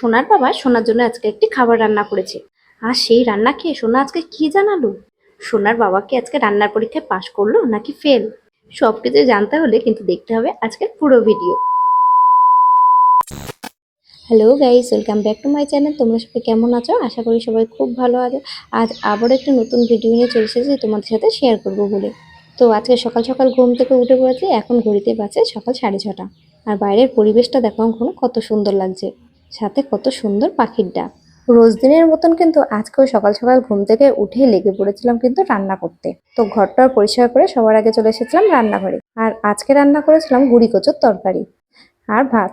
সোনার বাবা সোনার জন্য আজকে একটি খাবার রান্না করেছে। আর সেই রান্না খেয়ে সোনা আজকে কি জানালো? সোনার বাবাকে আজকে রান্নার পরীক্ষায় পাশ করল নাকি ফেল সব কিছু জানতে হলে কিন্তু দেখতে হবে আজকের পুরো video hello guys welcome back to my channel তোমরা সবাই কেমন আছো? আশা করি সবাই খুব ভালো আছো। আজ আবার একটা নতুন ভিডিও নিয়ে চলে এসেছি তোমাদের সাথে শেয়ার করব বলে। তো আজকে সকাল সকাল ঘুম থেকে উঠে পড়েছে, এখন ঘড়িতে বাজে সকাল সাড়ে ছটা। আর বাইরের পরিবেশটা দেখো এখন কত সুন্দর লাগছে। সাথে কত সুন্দর পাখির ডাক। রোজ দিনের মতন কিন্তু আজকেও সকাল সকাল ঘুম থেকে উঠে লেগে পড়েছিলাম কিন্তু রান্না করতে। তো ঘরটার পরিষ্কার করে সবার আগে চলে এসেছিলাম রান্নাঘরে। আর আজকে রান্না করেছিলাম গুড়ি কচুর তরকারি আর ভাত।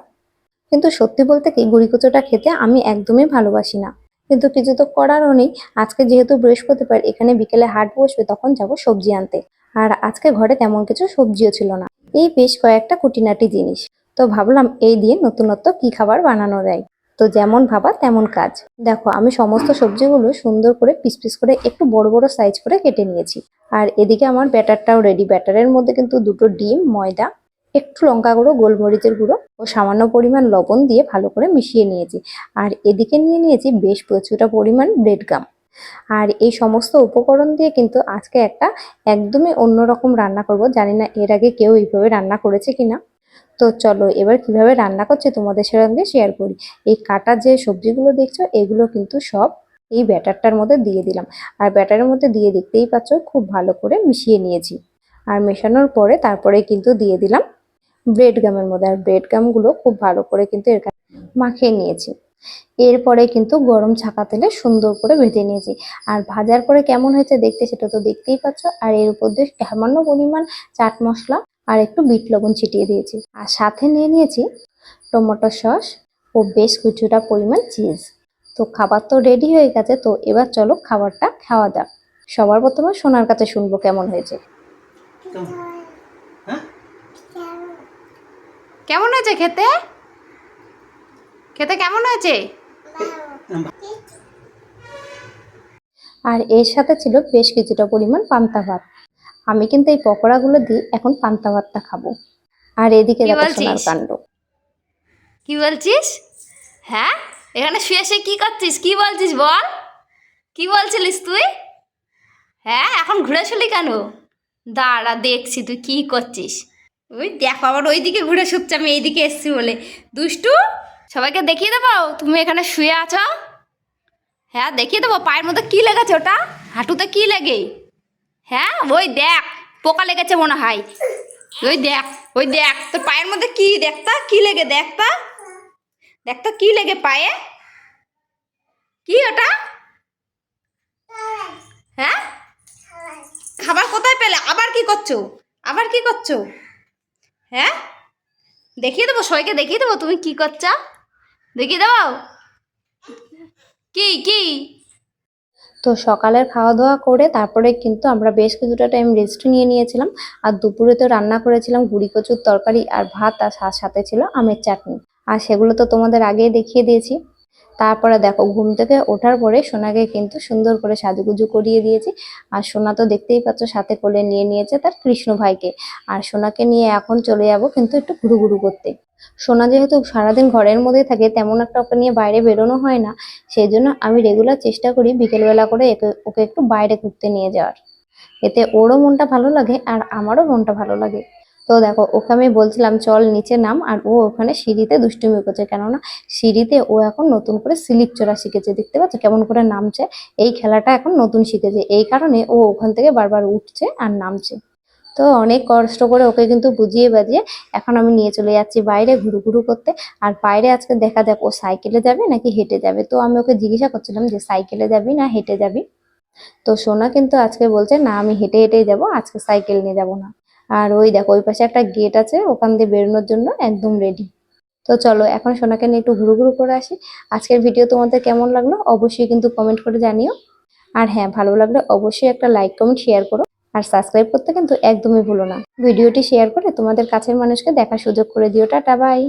কিন্তু সত্যি বলতে কি, গুড়ি কচুটা খেতে আমি একদমই ভালোবাসি না। কিন্তু কিছু তো করারও নেই। আজকে যেহেতু বৃহস্পতিবার, এখানে বিকেলে হাট বসবে, তখন যাব সবজি আনতে। আর আজকে ঘরে তেমন কিছু সবজিও ছিল না। এই বেশ কয়েকটা খুঁটিনাটি জিনিস। তো ভাবলাম এই দিয়ে নতুনত্ব কি খাবার বানানো যায়। তো যেমন ভাবা তেমন কাজ। দেখো, আমি সমস্ত সবজিগুলো সুন্দর করে পিস পিস করে একটু বড় বড় সাইজ করে কেটে নিয়েছি। আর এদিকে আমার ব্যাটারটাও রেডি ব্যাটারের মধ্যে কিন্তু দুটো ডিম, ময়দা, একটু লঙ্কা গুঁড়ো, গোলমরিচের গুঁড়ো ও সামান্য পরিমাণ লবণ দিয়ে ভালো করে মিশিয়ে নিয়েছি। আর এদিকে নিয়ে নিয়েছি বেশ প্রচুরটা পরিমাণ ব্রেড গাম আর এই সমস্ত উপকরণ দিয়ে কিন্তু আজকে একটা একদমই অন্যরকম রান্না করব। জানি না এর আগে কেউ এইভাবে রান্না করেছে কিনা। তো চলো, এবার কীভাবে রান্না করছে তোমাদের সঙ্গে শেয়ার করি। এই কাটা যে সবজিগুলো দেখছ, এগুলো কিন্তু সব এই ব্যাটারটার মধ্যে দিয়ে দিলাম। আর ব্যাটারের মধ্যে দিয়ে দেখতেই পাচ্ছ, খুব ভালো করে মিশিয়ে নিয়েছি। আর মেশানোর পরে তারপরে কিন্তু দিয়ে দিলাম ব্রেড গামের মধ্যে। আর ব্রেড গামগুলো খুব ভালো করে কিন্তু এর মাখিয়ে নিয়েছি। এরপরে কিন্তু গরম ছাকা তেলে সুন্দর করে ভেজে নিয়েছি। আর ভাজার পরে কেমন হয়েছে দেখতে সেটা তো দেখতেই পাচ্ছ। আর এর উপর দিয়ে সামান্য পরিমাণ চাট মশলা আর একটু বিট লবণ ছিটিয়ে দিয়েছি। আর সাথে নিয়ে নিয়েছি টমেটো সস ও বেশ কিছুটা পরিমাণ চিজ। তো খাবার তো রেডি হয়ে গেছে, তো এবার চলো খাবারটা খাওয়া যাক। সবার প্রথমে সোনার কাছে শুনব কেমন হয়েছে। হ্যাঁ কেমন হয়েছে খেতে? খেতে কেমন হয়েছে? আর এর সাথে ছিল বেশ কিছুটা পরিমাণ পান্তা ভাত। আমি কিন্তু এই পকোড়াগুলো দিয়ে এখন পান্তা ভাতটা খাব। আর এদিকে কি দেখো বলছিস? সোনার কাণ্ড। কি বলছিস? হ্যাঁ? এখানে শুয়ে শুয়ে কি করছিস? কি বলছিস বল? কি বলছিলিস তুই? হ্যাঁ এখন ঘুরে ঘুরেছিলি কেন? দাঁড়া দেখছি তুই কি করছিস। ওই দেখো আবার ওইদিকে ঘুরে শুচ্ছে আমি এইদিকে এসছি বলে। দুষ্টু সবাইকে দেখিয়ে দেবো? তুমি এখানে শুয়ে আছো? হ্যাঁ দেখিয়ে দেবো? পায়ের মধ্যে কি লেগেছে ওটা? হাঁটুতে কি লেগে? হ্যাঁ ওই দেখ, পোকা লেগেছে মনে হয়। ওই দেখ ওই দেখ, তোর পায়ের মধ্যে কি দেখতা? কি লেগে, দেখতা? দেখতা কি লেগে পায়ে? কি ওটা? হ্যাঁ? খাবার কোথায় পেলে? আবার কি করছ? আবার কি করছ? হ্যাঁ? দেখিয়ে দেবো সবাইকে দেখিয়ে দেবো, তুমি কি করছ? দেখিয়ে দেবো? কি কি? তো সকালের খাওয়া দাওয়া করে তারপরে কিন্তু আমরা বেশ কিছুটা টাইম রেস্ট নিয়ে নিয়েছিলাম। আর দুপুরে তো রান্না করেছিলাম গুড়ি, কচুর তরকারি আর ভাত আর সাথে ছিল আমের চাটনি। আর সেগুলো তো তোমাদের আগেই দেখিয়ে দিয়েছি। তারপরে দেখো, ঘুম থেকে ওঠার পরে সোনাকে কিন্তু সুন্দর করে সাজুগুজু করিয়ে দিয়েছি। আর সোনা তো দেখতেই পাচ্ছ সাথে কোলে নিয়ে নিয়েছে তার কৃষ্ণ ভাইকে। আর সোনাকে নিয়ে এখন চলে যাব কিন্তু একটু ঘুরু ঘুরু করতে। সোনা যেহেতু সারাদিন ঘরের মধ্যে থাকে, তেমন একটা ওকে নিয়ে বাইরে বেরোনো হয় না। সেই জন্য আমি রেগুলার চেষ্টা করি বিকেলবেলা করে ওকে একটু বাইরে ঘুরতে নিয়ে যাওয়ার। এতে ওরও মনটা ভালো লাগে আর আমারও মনটা ভালো লাগে। তো দেখো, ওকে আমি বলছিলাম, চল নিচে নাম। আর ও ওখানে সিঁড়িতে দুষ্টুমি করছে। কেননা সিঁড়িতে ও এখন নতুন করে স্লিপ চড়া শিখেছে। দেখতে পাচ্ছ কেমন করে নামছে? এই খেলাটা এখন নতুন শিখেছে। এই কারণে ও ওখান থেকে বারবার উঠছে আর নামছে। তো অনেক কষ্ট করে ওকে কিন্তু বুঝিয়ে বাজিয়ে এখন আমি নিয়ে চলে যাচ্ছি বাইরে ঘুরু ঘুরু করতে। আর বাইরে আজকে দেখা যাক, ও সাইকেলে যাবে নাকি হেঁটে যাবে? তো আমি ওকে জিজ্ঞাসা করছিলাম যে, সাইকেলে যাবি না হেঁটে যাবি? তো সোনা কিন্তু আজকে বলছে, না, আমি হেঁটে হেঁটেই যাব। আজকে সাইকেল নিয়ে যাব না। আর ওই দেখো, ওই পাশে একটা গেট আছে, ওখান দিয়ে বেরোনোর জন্য একদম রেডি তো চলো, এখন সোনাকে নিয়ে একটু ঘুরু ঘুরু করে আসি। আজকের ভিডিও তোমাদের কেমন লাগল অবশ্যই কিন্তু কমেন্ট করে জানিও। আর হ্যাঁ ভালো লাগলে অবশ্যই একটা লাইক কমেন্ট শেয়ার করো। আর সাবস্ক্রাইব করতে কিন্তু একদমই ভুলো না। ভিডিওটি শেয়ার করে তোমাদের কাছের মানুষকে দেখার সুযোগ করে দিও। Tata bye